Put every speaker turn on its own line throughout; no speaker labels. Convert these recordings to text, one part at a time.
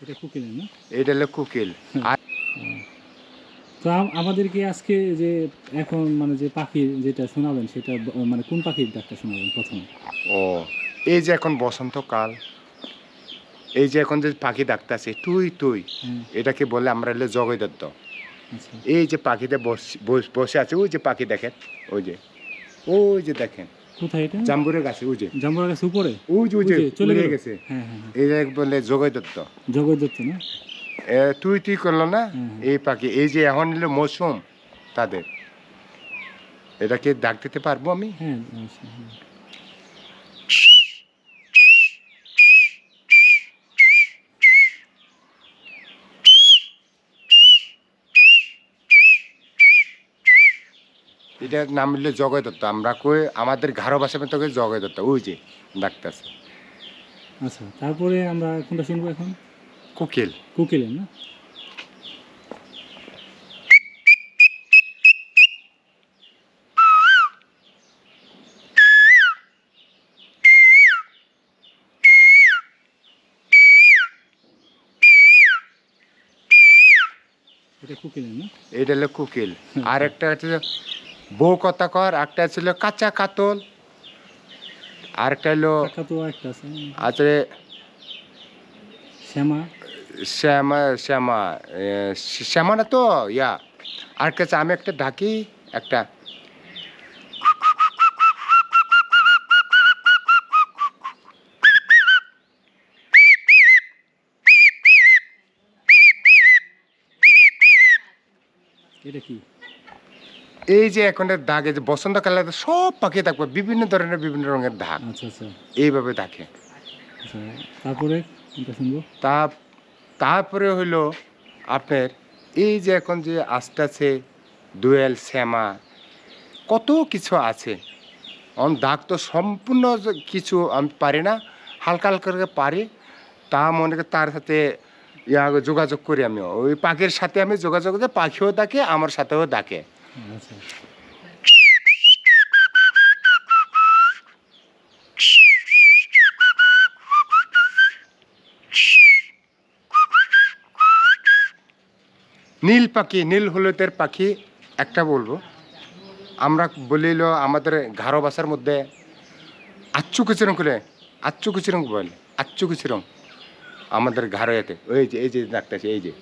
এটা কুকিলের না?
এটা হলো কোকিল।
তো আমাদেরকে আজকে যে এখন মানে যে পাখির যেটা শোনাবেন সেটা মানে কোন পাখির ডাকটা শোনাবেন প্রথমে?
ও এই যে এখন বসন্তকাল এই যে এখন যে পাখি ডাকতেছে তুই তুই এটাকে বলে আমরা হলো জগৈ দত্ত
আচ্ছা।
এই যে পাখিতে বসে আছে ওই যে পাখি দেখেন ওই যে ওই যে দেখেন।
কোথায় এটা?
জাম্বুরের গাছে ওই যে।
জাম্বুরা গাছে উপরে?
ওই যে ওই যে
চলে
গেছে।
হ্যাঁ হ্যাঁ হ্যাঁ।
এই যে বলে জগৈ দত্ত।
জগৎ দত্ত না?
তুই তুই করল না? এই পাখি এই যে এখন নিল মৌসুম তাদের। এটাকে ডাক দিতে পারব আমি?
হ্যাঁ।
এটার নাম হলো জগয় দত্ত। আমরা কই আমাদের ঘাড়ো ভাষা মতো জগয় দত্ত। ওই যে ডাকতেছে।
আচ্ছা তারপরে আমরা কোনটা শুনব এখন?
কোকিল।
কোকিলের না? এটা কোকিলের না?
এটা হলো কোকিল। আর একটা হচ্ছে বউ কথা কর একটা ছিল কাঁচা কাতল আর একটা হলো
আছে
আছে
শ্যামা।
শ্যামা শ্যামা শ্যামা না তো ইয়া। আর কাছে আমি একটা ডাকি একটা।
এটা কি?
এই যে এখন দাগে যে বসন্তকালে সব পাখি থাকবে বিভিন্ন ধরনের বিভিন্ন রঙের দাগ।
আচ্ছা আচ্ছা।
এইভাবে দেখে।
আচ্ছা তারপরে
তা তারপরে হলো আপনার এই যে এখন যে আস্তে আছে দোয়েল শ্যামা কত কিছু আছে। অন দাগ তো সম্পূর্ণ কিছু আমি পারি না হালকা হালকা করে পারি। তা মনে করি তার সাথে ইয়া যোগাযোগ করি আমি ওই পাখির সাথে আমি যোগাযোগ করি পাখিও ডাকে আমার সাথেও ডাকে নীল পাখি, নীল হলুদের পাখি একটা বলব। আমরা বলিল আমাদের ঘাড়ো ভাষার মধ্যে, আচ্ছু কুচিরং করে, আচ্ছু কুচিরং বলে, আচ্ছু কুচিরং আমাদের ঘাড়ো এতে ওই যে, এই যে ডাকতেছে এই যে।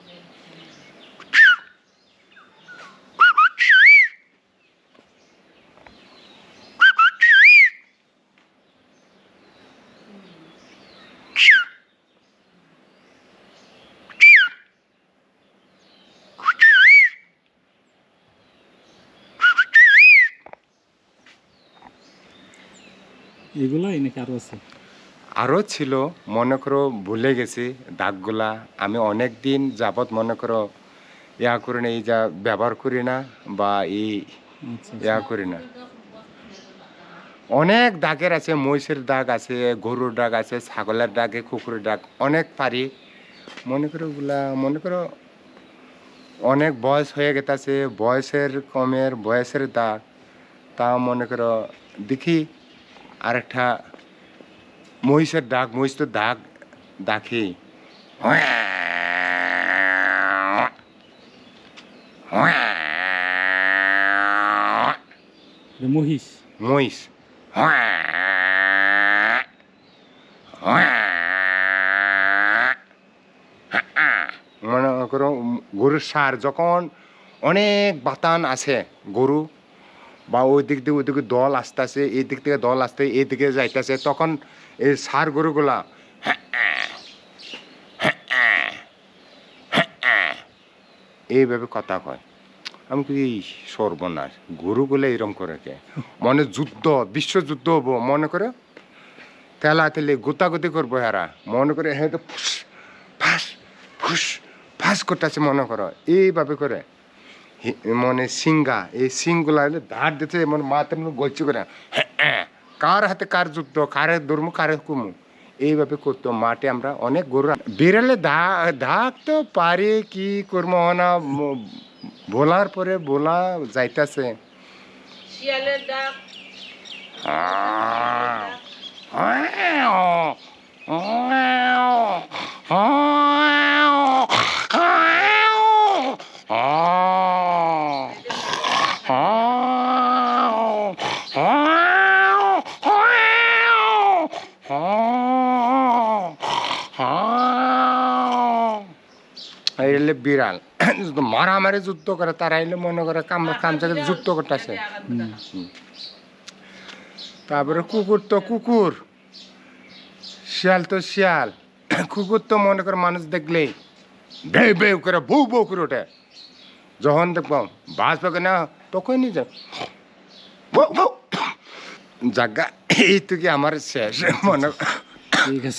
এগুলাই নাকি আরও আছে?
আরও ছিল মনে করো ভুলে গেছি দাগগুলা। আমি অনেক দিন যাবৎ মনে করো ইয়া করি না এই যা ব্যবহার করি না বা এই
আচ্ছা
ইয়া করি না। অনেক দাগের আছে মহিষের দাগ আছে গরুর দাগ আছে ছাগলের দাগে কুকুরের দাগ অনেক পারি। মনে করো ওগুলা মনে করো অনেক বয়স হয়ে গেছে বয়সের কমের বয়সের দাগ। তা মনে করো দেখি আরেকটা মহিষের ডাক মহিষ তো দাগ দেখি
এটা মহিষ।
মহিষ। মনে করো গরুর সার যখন অনেক বাতান আছে গরু বা ওই দিক দিয়ে ওই দিকে দল আসতেছে, এই দিক থেকে দল আসতে, এই দিকে যাইতেছে, তখন এই সার গরুগুলা এইভাবে কথা কয়। আমি কি সর্বনাশ, গরুগুলো এরম করে কে? মনে যুদ্ধ, বিশ্বযুদ্ধ হব, মনে করে তেলা তেলে গোতাগুতি করব হেরা, মনে করে হ্যাঁ ফুস, ফাঁস, ফুস করতেছে মনে করো, এইভাবে করে। মনে সিঙ্গা এই সিংগুলা ধার দিতে মনে মাথার মধ্যে গলছি করে। হ্যাঁ, হ্যাঁ। কার হাতে কার যুদ্ধ কারে ধর্ম কারে কুমু এইভাবে করতো মাঠে আমরা অনেক গরু বিড়ালে দা ধাক তো পারি কি করব না বলার পরে বলা যাইতাছে।
শিয়ালের ডাক।
আহ এলে বিড়াল। মারামারি যুদ্ধ করে তারা এলে মনে করে কাম কামচাকে যুদ্ধ করতেছে। তারপরে কুকুর তো কুকুর, শিয়াল তো শিয়াল। কুকুর তো মনে করে মানুষ দেখলেই বে বে করে, বউ বউ করে ওঠে। যখন দেখব বাস পাকে না, তখনই যা বউ বউ। জাগা, এই তো কি আমার শেষ, মনে
ঠিক আছে।